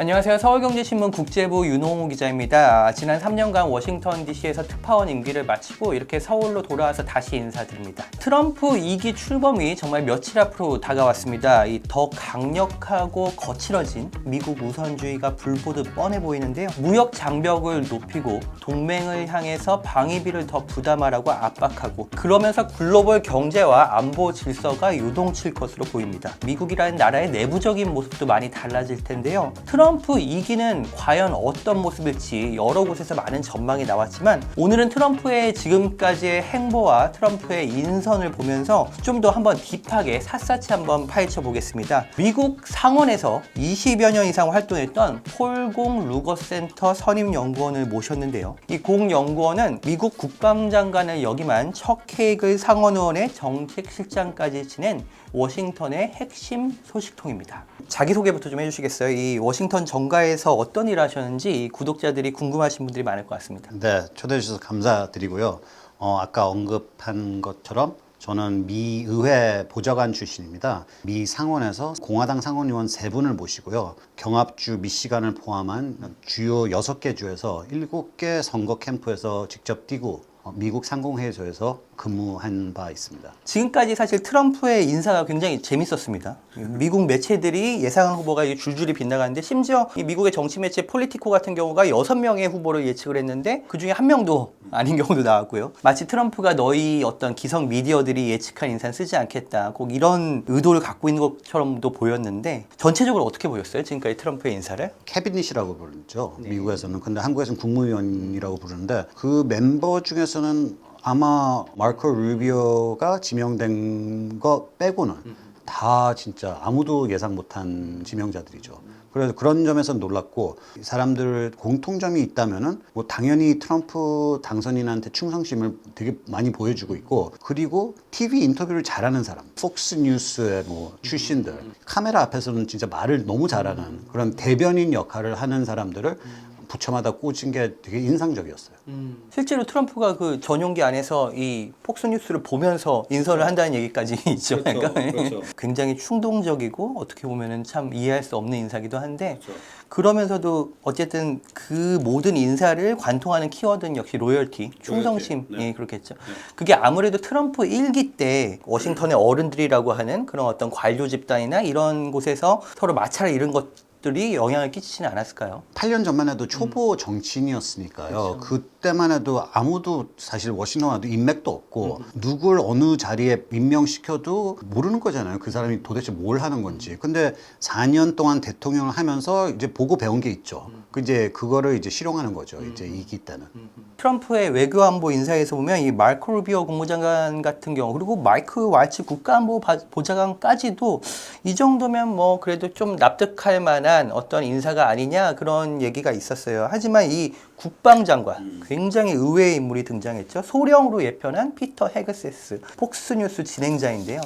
안녕하세요. 서울경제신문 국제부 윤홍우 기자입니다. 지난 3년간 워싱턴 DC에서 특파원 임기를 마치고 이렇게 서울로 돌아와서 다시 인사드립니다. 트럼프 2기 출범이 정말 며칠 앞으로 다가왔습니다. 이 더 강력하고 거칠어진 미국 우선주의가 불보듯 뻔해 보이는데요. 무역 장벽을 높이고 동맹을 향해서 방위비를 더 부담하라고 압박하고 그러면서 글로벌 경제와 안보 질서가 요동칠 것으로 보입니다. 미국이라는 나라의 내부적인 모습도 많이 달라질 텐데요. 트럼프 2기는 과연 어떤 모습일지 여러 곳에서 많은 전망이 나왔지만 오늘은 트럼프의 지금까지의 행보와 트럼프의 인선을 보면서 좀 더 한번 딥하게 샅샅이 한번 파헤쳐 보겠습니다. 미국 상원에서 20여 년 이상 활동했던 폴공 루거센터 선임 연구원을 모셨는데요. 이 공 연구원은 미국 국방장관을 역임한 척 케이글 상원의원의 정책실장까지 지낸 워싱턴의 핵심 소식통입니다. 자기소개부터 좀 해주시겠어요? 이 워싱턴 정가에서 어떤 일을 하셨는지 구독자들이 궁금하신 분들이 많을 것 같습니다. 네, 초대해 주셔서 감사드리고요. 어, 아까 언급한 것처럼 저는 미 의회 보좌관 출신입니다. 미 상원에서 공화당 상원의원 세 분을 모시고요. 경합주 미시간을 포함한 주요 여섯 개 주에서 일곱 개 선거 캠프에서 직접 뛰고 어, 미국 상공회의소에서 근무한 바 있습니다. 지금까지 사실 트럼프의 인사가 굉장히 재밌었습니다. 미국 매체들이 예상한 후보가 줄줄이 빗나가는데 심지어 이 미국의 정치 매체 폴리티코 같은 경우가 여섯 명의 후보를 예측을 했는데 그 중에 한 명도 아닌 경우도 나왔고요. 마치 트럼프가 너희 어떤 기성 미디어들이 예측한 인사는 쓰지 않겠다. 꼭 이런 의도를 갖고 있는 것처럼도 보였는데 전체적으로 어떻게 보였어요? 지금까지 트럼프의 인사를? 캐비닛이라고 부르죠. 미국에서는. 근데 한국에서는 국무위원이라고 부르는데 그 멤버 중에서는 아마 마르코 루비오가 지명된 거 빼고는 다 진짜 아무도 예상 못한 지명자들이죠. 그래서 그런 점에서 놀랐고 사람들 공통점이 있다면은 뭐 당연히 트럼프 당선인한테 충성심을 되게 많이 보여주고 있고 그리고 TV 인터뷰를 잘하는 사람, 폭스 뉴스의 뭐 출신들 카메라 앞에서는 진짜 말을 너무 잘하는 그런 대변인 역할을 하는 사람들을 부처마다 꽂은 게 되게 인상적이었어요. 실제로 트럼프가 그 전용기 안에서 이 폭스 뉴스를 보면서 인선을 한다는 얘기까지 있죠. 그렇죠, 그러니까 그렇죠. 굉장히 충동적이고 어떻게 보면은 참 이해할 수 없는 인사기도 한데 그러면서도 어쨌든 그 모든 인사를 관통하는 키워드는 역시 로열티, 충성심, 로열티, 네. 예, 그렇겠죠. 그게 아무래도 트럼프 일기때 워싱턴의 어른들이라고 하는 그런 어떤 관료 집단이나 이런 곳에서 서로 마찰을 이룬 것 들이 영향을 끼치지는 않았을까요? 8년 전만 해도 초보 정치인이었으니까요. 그때만 해도 아무도 사실 워싱턴 와도 인맥도 없고 누굴 어느 자리에 임명시켜도 모르는 거잖아요. 그 사람이 도대체 뭘 하는 건지. 근데 4년 동안 대통령을 하면서 이제 보고 배운 게 있죠. 그 이제 그거를 이제 실용하는 거죠. 이제 이기 때는. 트럼프의 외교안보 인사에서 보면 이 마르코 루비오 국무장관 같은 경우 그리고 마이크 왈츠 국가안보 바- 보좌관까지도 이 정도면 뭐 그래도 좀 납득할 만한 어떤 인사가 아니냐 그런 얘기가 있었어요. 하지만 이 국방장관 굉장히 의외의 인물이 등장했죠. 소령으로 예편한 피터 헤그세스 폭스뉴스 진행자인데요.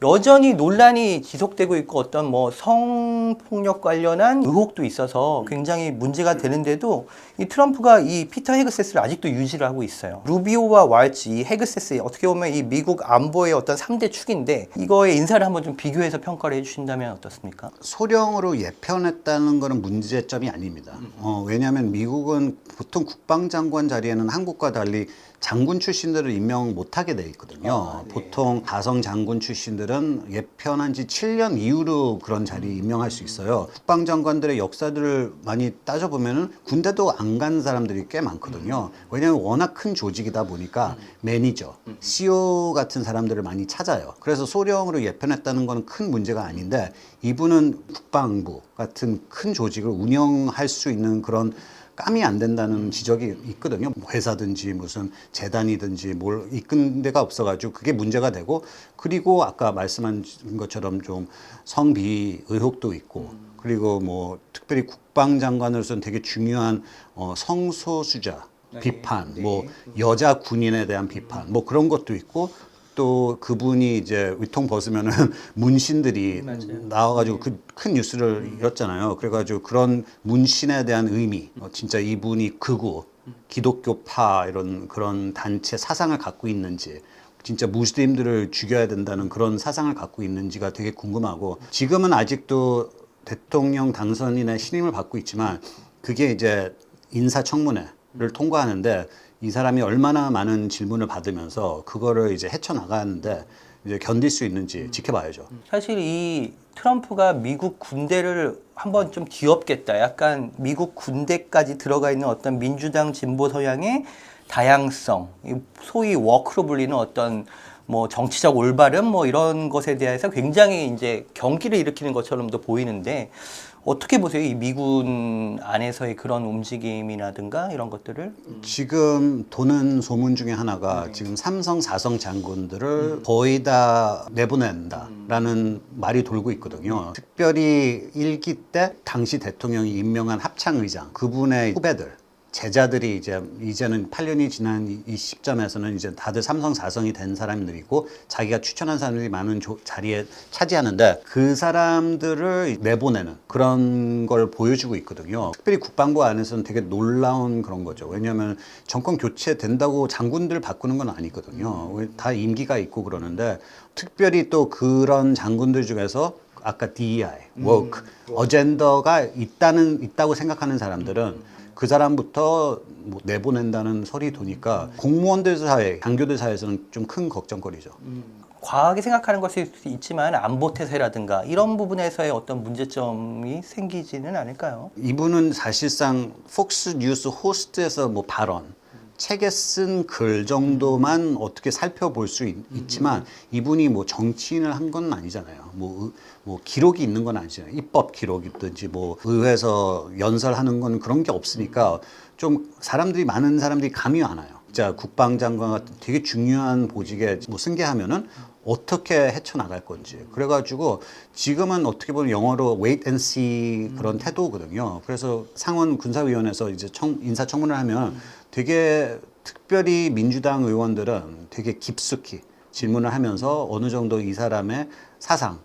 여전히 논란이 지속되고 있고 어떤 뭐 성폭력 관련한 의혹도 있어서 굉장히 문제가 되는데도 이 트럼프가 이 피터 헤그세스를 아직도 유지를 하고 있어요. 루비오와 왈츠, 이 헤그세스 어떻게 보면 이 미국 안보의 어떤 3대 축인데 이거의 인사를 한번 좀 비교해서 평가를 해주신다면 어떻습니까? 소령으로 예편했다는 거는 문제점이 아닙니다. 어, 왜냐하면 미국은 보통 국방장관 자리에는 한국과 달리 장군 출신들을 임명 못하게 돼 있거든요. 아, 네. 보통 가성 장군 출신들은 예편한 지 7년 이후로 그런 자리 임명할 수 있어요. 국방 장관들의 역사들을 많이 따져 보면은 군대도 안 간 사람들이 꽤 많거든요. 왜냐하면 워낙 큰 조직이다 보니까 매니저, CEO 같은 사람들을 많이 찾아요. 그래서 소령으로 예편했다는 건 큰 문제가 아닌데 이분은 국방부 같은 큰 조직을 운영할 수 있는 그런 감이 안 된다는 지적이 있거든요. 뭐 회사든지 무슨 재단이든지 뭘 이끈 데가 없어가지고 그게 문제가 되고 그리고 아까 말씀한 것처럼 좀 성비 의혹도 있고 그리고 뭐 특별히 국방장관으로서는 되게 중요한 어, 성소수자 비판, 뭐 여자 군인에 대한 비판, 뭐 그런 것도 있고 또 그분이 이제 위통 벗으면은 문신들이 나와가지고 그 큰 뉴스를 이었잖아요. 그래가지고 그런 문신에 대한 의미, 어, 진짜 이분이 극우, 기독교파 이런 그런 단체 사상을 갖고 있는지. 진짜 무슬림들을 죽여야 된다는 그런 사상을 갖고 있는지가 되게 궁금하고 지금은 아직도 대통령 당선인의 신임을 받고 있지만 그게 이제 인사청문회를 통과하는데 이 사람이 얼마나 많은 질문을 받으면서 그거를 이제 헤쳐나가는데 이제 견딜 수 있는지 지켜봐야죠. 사실 이 트럼프가 미국 군대를 한번 좀 뒤엎겠다. 약간 미국 군대까지 들어가 있는 어떤 민주당 진보 서양의 다양성, 이 소위 워크로 불리는 어떤 뭐 정치적 올바름 뭐 이런 것에 대해서 굉장히 이제 경기를 일으키는 것처럼도 보이는데 어떻게 보세요? 이 미군 안에서의 그런 움직임이라든가 이런 것들을 지금 도는 소문 중에 하나가 지금 삼성, 사성 장군들을 거의 다 내보낸다라는 말이 돌고 있거든요. 특별히 일기 때 당시 대통령이 임명한 합창의장 그분의 후배들 제자들이 이제 이제는 8년이 지난 이- 이 시점에서는 이제 다들 삼성 사성이 된 사람들이고 자기가 추천한 사람들이 많은 조- 자리에 차지하는데 그 사람들을 내보내는 그런 걸 보여주고 있거든요. 특별히 국방부 안에서는 되게 놀라운 그런 거죠. 왜냐하면 정권 교체 된다고 장군들 바꾸는 건 아니거든요. 왜다 임기가 있고 그러는데 특별히 또 그런 장군들 중에서 아까 DEI, 워크, 어젠더가 있다는 있다고 생각하는 사람들은 그 사람부터 뭐 내보낸다는 설이 도니까 공무원들 사회, 장교들 사이에서는 좀 큰 걱정거리죠. 과하게 생각하는 것일 수 있지만 안보 태세라든가 이런 부분에서의 어떤 문제점이 생기지는 않을까요? 이분은 사실상 폭스 뉴스 호스트에서 뭐 발언, 책에 쓴 글 정도만 어떻게 살펴볼 수 있, 지만 이분이 뭐 정치인을 한 건 아니잖아요. 뭐, 의- 뭐 기록이 있는 건 아니잖아요. 입법 기록이든지 뭐 의회에서 연설하는 건 그런 게 없으니까 좀 사람들이 많은 사람들이 감이 안 와요. 진짜 국방장관 같은 되게 중요한 보직에 뭐 승계하면은 어떻게 헤쳐나갈 건지. 그래가지고 지금은 어떻게 보면 영어로 wait and see 그런 태도거든요. 그래서 상원 군사위원회에서 이제 청, 인사청문을 하면 되게 특별히 민주당 의원들은 되게 깊숙이 질문을 하면서 어느 정도 이 사람의 사상,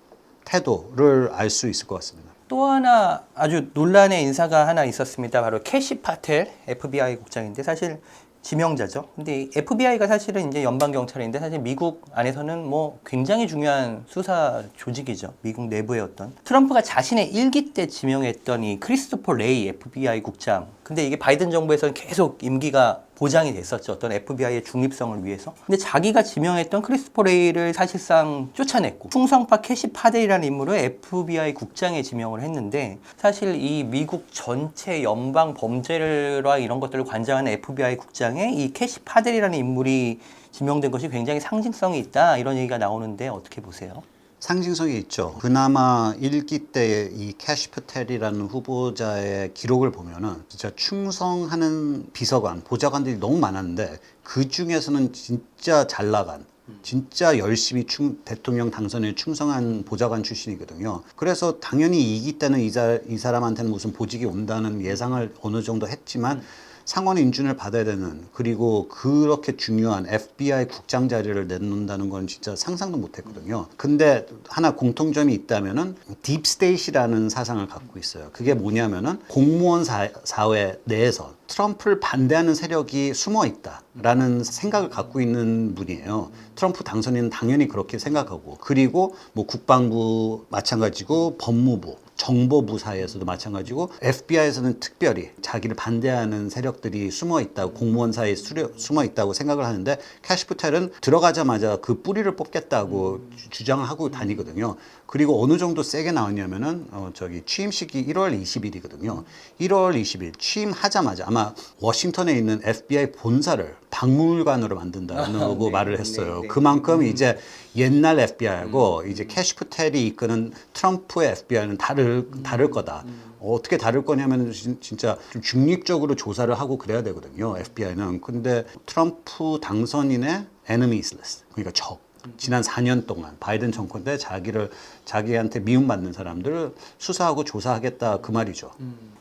태도를 알 수 있을 것 같습니다. 또 하나 아주 논란의 인사가 하나 있었습니다. 바로 캐시 파텔 FBI 국장인데 사실 지명자죠. 근데 이 FBI가 사실은 이제 연방 경찰인데 사실 미국 안에서는 뭐 굉장히 중요한 수사 조직이죠. 미국 내부의 어떤 트럼프가 자신의 일기 때 지명했던 이 크리스토퍼 레이 FBI 국장. 근데 이게 바이든 정부에서는 계속 임기가 보장이 됐었죠. 어떤 FBI의 중립성을 위해서. 근데 자기가 지명했던 크리스토퍼 레이를 사실상 쫓아냈고 충성파 캐시 파델이라는 인물을 FBI 국장에 지명을 했는데 사실 이 미국 전체 연방 범죄와 이런 것들을 관장하는 FBI 국장에 이 캐시 파델이라는 인물이 지명된 것이 굉장히 상징성이 있다 이런 얘기가 나오는데 어떻게 보세요? 상징성이 있죠. 그나마 일기 때 이 캐시 프텔이라는 후보자의 기록을 보면은 진짜 충성하는 비서관, 보좌관들이 너무 많았는데 그 중에서는 진짜 잘 나간 진짜 열심히 충, 대통령 당선에 충성한 보좌관 출신이거든요. 그래서 당연히 이기 때는 이, 사, 이 사람한테는 무슨 보직이 온다는 예상을 어느 정도 했지만 상원 인준을 받아야 되는 그리고 그렇게 중요한 FBI 국장 자리를 내놓는다는 건 진짜 상상도 못했거든요. 근데 하나 공통점이 있다면은 딥스테이시라는 사상을 갖고 있어요. 그게 뭐냐면은 공무원 사, 사회 내에서 트럼프를 반대하는 세력이 숨어 있다라는 생각을 갖고 있는 분이에요. 트럼프 당선인은 당연히 그렇게 생각하고 그리고 뭐 국방부 마찬가지고 법무부 정보부 사이에서도 마찬가지고 FBI에서는 특별히 자기를 반대하는 세력들이 숨어 있다고 공무원 사이에 수려, 숨어 있다고 생각을 하는데 캐시프텔은 들어가자마자 그 뿌리를 뽑겠다고 주- 주장을 하고 다니거든요. 그리고 어느 정도 세게 나왔냐면은 어 저기 취임식이 1월 20일이거든요. 1월 20일 취임하자마자 아마 워싱턴에 있는 FBI 본사를 박물관으로 만든다는 아, 고 네, 말을 네, 했어요. 네. 그만큼 이제 옛날 FBI하고 이제 캐시프텔이 이끄는 트럼프의 FBI는 다를 다를 거다. 어떻게 다를 거냐면 진- 진짜 좀 중립적으로 조사를 하고 그래야 되거든요. FBI는. 근데 트럼프 당선인의 enemies list. 그러니까 적. 지난 4년 동안 바이든 정권 때 자기를 자기한테 미움받는 사람들을 수사하고 조사하겠다 그 말이죠.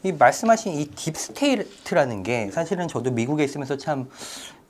이 말씀하신 이 딥스테이트라는 게 사실은 저도 미국에 있으면서 참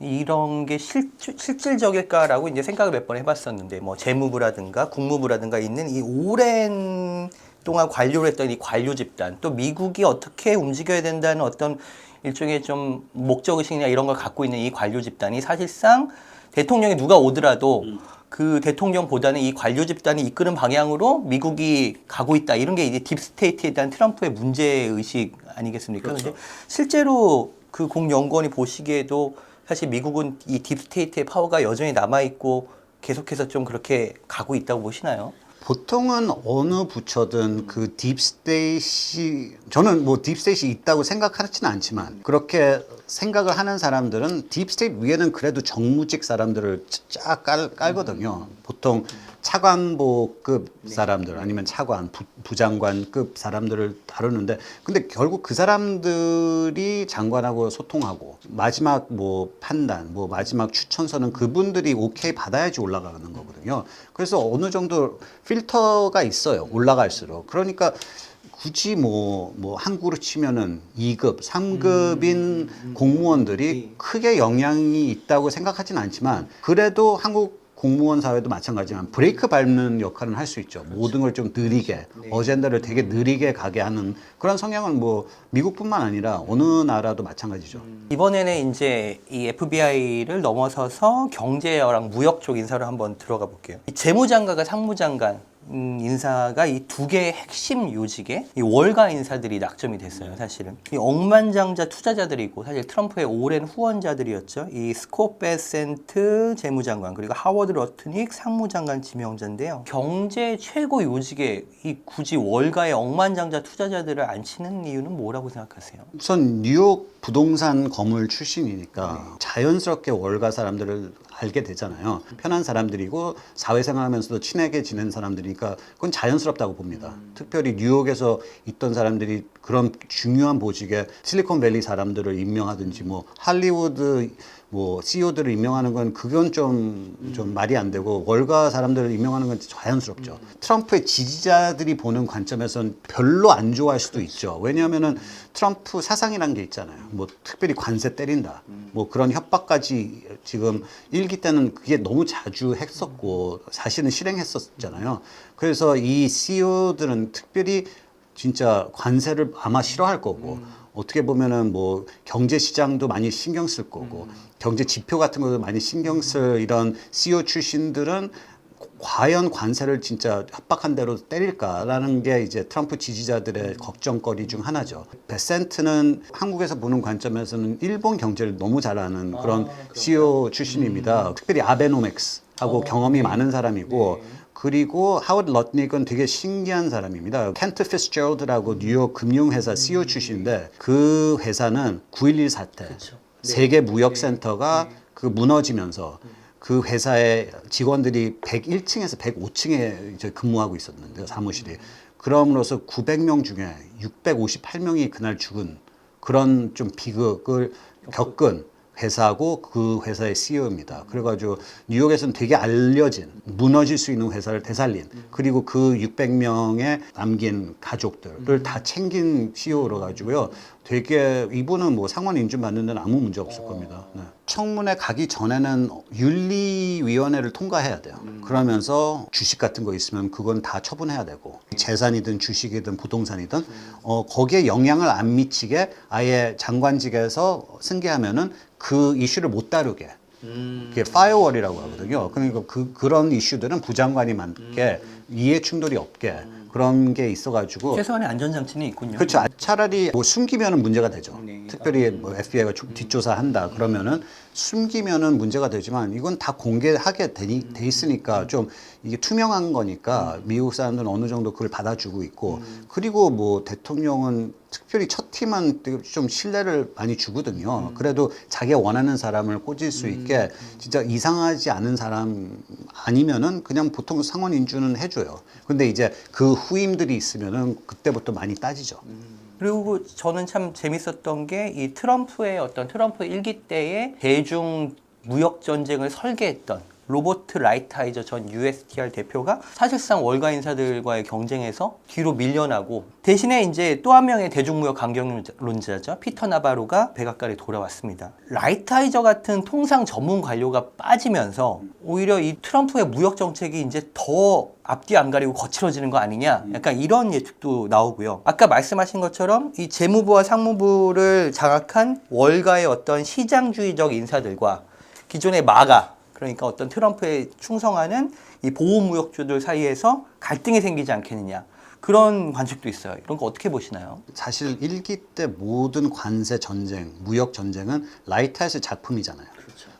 이런 게 실, 실질적일까라고 이제 생각을 몇 번 해봤었는데 뭐 재무부라든가 국무부라든가 있는 이 오랜 동안 관료를 했던 이 관료 집단 또 미국이 어떻게 움직여야 된다는 어떤 일종의 좀 목적의식이나 이런 걸 갖고 있는 이 관료 집단이 사실상 대통령이 누가 오더라도 그 대통령보다는 이 관료 집단이 이끄는 방향으로 미국이 가고 있다. 이런 게 이제 딥스테이트에 대한 트럼프의 문제 의식 아니겠습니까? 그렇죠. 근데 실제로 그 공연구원이 보시기에도 사실 미국은 이 딥스테이트의 파워가 여전히 남아 있고 계속해서 좀 그렇게 가고 있다고 보시나요? 보통은 어느 부처든 그 딥스테이시 저는 뭐 딥스테이시 있다고 생각하지는 않지만 그렇게 생각을 하는 사람들은 딥스테이트 위에는 그래도 정무직 사람들을 쫙 깔, 깔거든요. 보통 차관보급 사람들 아니면 차관 부, 부장관급 사람들을 다루는데 근데 결국 그 사람들이 장관하고 소통하고 마지막 뭐 판단 뭐 마지막 추천서는 그분들이 오케이 받아야지 올라가는 거거든요. 그래서 어느 정도 필터가 있어요. 올라갈수록. 그러니까 굳이 뭐, 뭐, 한국으로 치면은 2급, 3급인 공무원들이 크게 영향이 있다고 생각하진 않지만 그래도 한국 공무원 사회도 마찬가지지만 브레이크 밟는 역할은 할 수 있죠. 모든 걸 좀 느리게, 어젠다를 되게 느리게 가게 하는 그런 성향은 뭐 미국뿐만 아니라 어느 나라도 마찬가지죠. 이번에는 이제 이 FBI를 넘어서서 경제랑 무역 쪽 인사로 한번 들어가 볼게요. 이 재무장관과 상무장관 음, 인사가 이 두 개의 핵심 요직에 이 월가 인사들이 낙점이 됐어요, 사실은. 이 억만장자 투자자들이고 사실 트럼프의 오랜 후원자들이었죠. 이 스콧 베센트 재무장관 그리고 하워드 러트닉 상무장관 지명자인데요. 경제 최고 요직에 이 굳이 월가의 억만장자 투자자들을 앉히는 이유는 뭐라고 생각하세요? 우선 뉴욕 부동산 건물 출신이니까 자연스럽게 월가 사람들을 알게 되잖아요. 편한 사람들이고 사회생활 하면서도 친하게 지낸 사람들이니까 그건 자연스럽다고 봅니다. 특별히 뉴욕에서 있던 사람들이 그런 중요한 보직에 실리콘밸리 사람들을 임명하든지 뭐 할리우드 뭐 CEO들을 임명하는 건 그건 좀, 좀 말이 안 되고 월가 사람들을 임명하는 건 자연스럽죠. 트럼프의 지지자들이 보는 관점에선 별로 안 좋아할 수도 있죠. 왜냐하면은 트럼프 사상이란 게 있잖아요. 뭐 특별히 관세 때린다. 뭐 그런 협박까지 지금 일기 때는 그게 너무 자주 했었고 사실은 실행했었잖아요. 그래서 이 CEO들은 특별히 진짜 관세를 아마 싫어할 거고 어떻게 보면은 뭐 경제 시장도 많이 신경 쓸 거고 경제 지표 같은 것도 많이 신경 쓸 이런 CEO 출신들은 과연 관세를 진짜 협박한 대로 때릴까라는 게 이제 트럼프 지지자들의 걱정거리 중 하나죠. 베센트는 한국에서 보는 관점에서는 일본 경제를 너무 잘 아는 그런 CEO 출신입니다. 특별히 아베노믹스하고 경험이 많은 사람이고 그리고 하워드 러트닉은 되게 신기한 사람입니다. 켄트 피스제럴드라고 뉴욕 금융회사 CEO 출신인데 그 회사는 9.11 사태, 세계 무역센터가 그 무너지면서 그 회사의 직원들이 101층에서 105층에 이제 근무하고 있었는데 사무실이. 그럼으로써 900명 중에 658명이 그날 죽은 그런 좀 비극을 겪은 회사고 그 회사의 CEO입니다. 그래가지고 뉴욕에서는 되게 알려진 무너질 수 있는 회사를 되살린 그리고 그 600명의 남긴 가족들을 다 챙긴 CEO로 가지고요. 되게 이분은 뭐 상원 인준 받는 데는 아무 문제 없을 겁니다. 네. 청문회 가기 전에는 윤리위원회를 통과해야 돼요. 그러면서 주식 같은 거 있으면 그건 다 처분해야 되고 재산이든 주식이든 부동산이든 어, 거기에 영향을 안 미치게 아예 장관직에서 승계하면은 그 이슈를 못 다루게 그게 파이어월이라고 하거든요. 그러니까 그 그런 이슈들은 부장관이 맡게 이해 충돌이 없게 그런 게 있어가지고 최소한의 안전장치는 있군요. 그렇죠. 아, 차라리 뭐 숨기면은 문제가 되죠. 네. 특별히 뭐 FBI가 뒷조사한다 그러면은 숨기면은 문제가 되지만 이건 다 공개하게 되, 돼 있으니까 좀 이게 투명한 거니까 미국 사람들은 어느 정도 그걸 받아주고 있고 그리고 뭐 대통령은 특별히 첫 팀은 좀 신뢰를 많이 주거든요. 그래도 자기가 원하는 사람을 꽂을 수 있게 진짜 이상하지 않은 사람 아니면은 그냥 보통 상원 인준은 해줘요. 근데 이제 그 후임들이 있으면은 그때부터 많이 따지죠. 그리고 저는 참 재밌었던 게 이 트럼프의 어떤 트럼프 일기 때의 대중 무역 전쟁을 설계했던 로버트 라이트하이저 전 USTR 대표가 사실상 월가 인사들과의 경쟁에서 뒤로 밀려나고 대신에 이제 또 한 명의 대중무역 강경론자죠 피터 나바로가 백악관에 돌아왔습니다. 라이트하이저 같은 통상 전문 관료가 빠지면서 오히려 이 트럼프의 무역 정책이 이제 더 앞뒤 안 가리고 거칠어지는 거 아니냐 약간 이런 예측도 나오고요. 아까 말씀하신 것처럼 이 재무부와 상무부를 장악한 월가의 어떤 시장주의적 인사들과 기존의 마가 그러니까 어떤 트럼프에 충성하는 이 보호무역주들 사이에서 갈등이 생기지 않겠느냐. 그런 관측도 있어요. 이런 거 어떻게 보시나요? 사실 일기 때 모든 관세 전쟁, 무역 전쟁은 라이트하우스 작품이잖아요.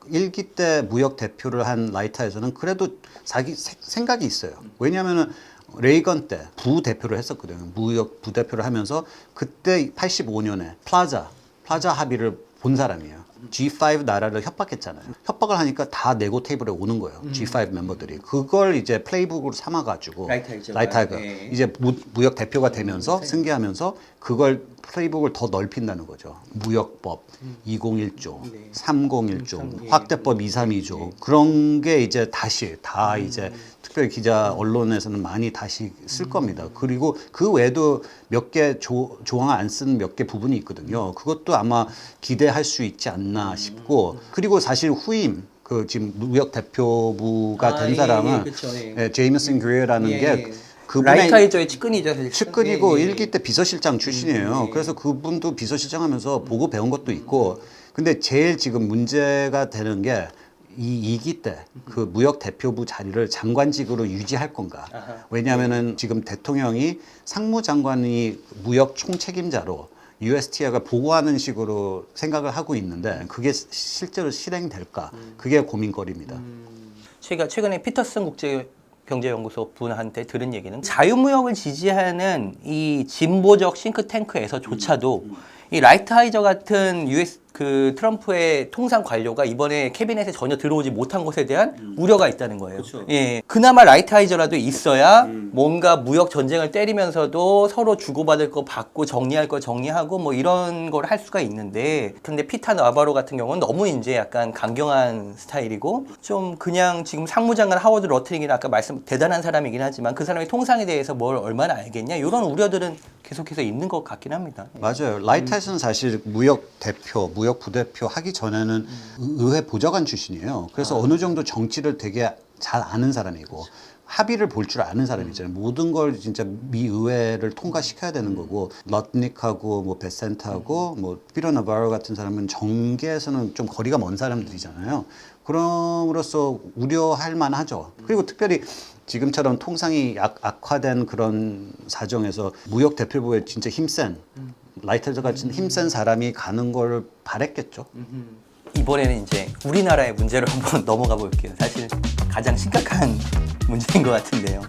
일기 때 무역 대표를 한 라이트하우스는 그래도 자기 세- 생각이 있어요. 왜냐하면은 레이건 때 부대표를 했었거든요. 무역 부대표를 하면서 그때 85년에 플라자 플라자 합의를 본 사람이에요. G5 나라를 협박했잖아요. 협박을 하니까 다 네고 테이블에 오는 거예요. G5 멤버들이 그걸 이제 플레이북으로 삼아가지고 라이트하이저가, 라이트하이저가 예. 이제 무, 무역 대표가 되면서 승계하면서 그걸 플레이북을 더 넓힌다는 거죠. 무역법 201조, 네. 301조, 예. 확대법 232조 그런 게 이제 다시 다 이제 특별히 기자 언론에서는 많이 다시 쓸 겁니다. 그리고 그 외에도 몇 개 조항 안 쓴 몇 개 부분이 있거든요. 그것도 아마 기대할 수 있지 않나 싶고 그리고 사실 후임 그 지금 무역 대표부가 아, 된 예, 사람은 예, 그쵸, 예. 예, 제이머슨 그레라는 예, 게 예. 그분의 라이트하이저의 측근이죠. 사실. 측근이고 예, 예. 일기 때 비서실장 출신이에요. 예. 그래서 그분도 비서실장 하면서 보고 배운 것도 있고. 근데 제일 지금 문제가 되는 게 이 2기 때 그 무역 대표부 자리를 장관직으로 유지할 건가. 아하. 왜냐하면은 지금 대통령이 상무장관이 무역 총책임자로 USTA가 보고하는 식으로 생각을 하고 있는데 그게 시- 실제로 실행될까? 그게 고민거리입니다. 제가 최근에 피터슨 국제 경제연구소 분한테 들은 얘기는 자유무역을 지지하는 이 진보적 싱크탱크에서조차도 이 라이트하이저 같은 US 그 트럼프의 통상 관료가 이번에 캐비넷에 전혀 들어오지 못한 것에 대한 우려가 있다는 거예요. 예, 그나마 라이트하이저라도 있어야 뭔가 무역 전쟁을 때리면서도 서로 주고받을 거 받고 정리할 거 정리하고 뭐 이런 걸 할 수가 있는데 근데 피타 나바로 같은 경우는 너무 이제 약간 강경한 스타일이고 좀 그냥 지금 상무장관 하워드 러트링이나 아까 말씀 대단한 사람이긴 하지만 그 사람의 통상에 대해서 뭘 얼마나 알겠냐 이런 우려들은 계속해서 있는 것 같긴 합니다. 맞아요. 라이트하이스는 사실 무역 대표, 무역 부대표 하기 전에는 의- 의회 보좌관 출신이에요. 그래서 어느 정도 정치를 되게 잘 아는 사람이고 합의를 볼 줄 아는 사람이잖아요. 모든 걸 진짜 미 의회를 통과시켜야 되는 거고 러트닉하고 뭐 베센트하고 뭐 피로 나바로 같은 사람은 정계에서는 좀 거리가 먼 사람들이잖아요. 그럼으로써 우려할 만하죠. 그리고 특별히 지금처럼 통상이 악, 악화된 그런 사정에서 무역 대표부에 진짜 힘센 라이터즈 같은 힘센 사람이 가는 걸 바랬겠죠. 이번에는 이제 우리나라의 문제로 한번 넘어가 볼게요. 사실 가장 심각한 문제인 것 같은데요.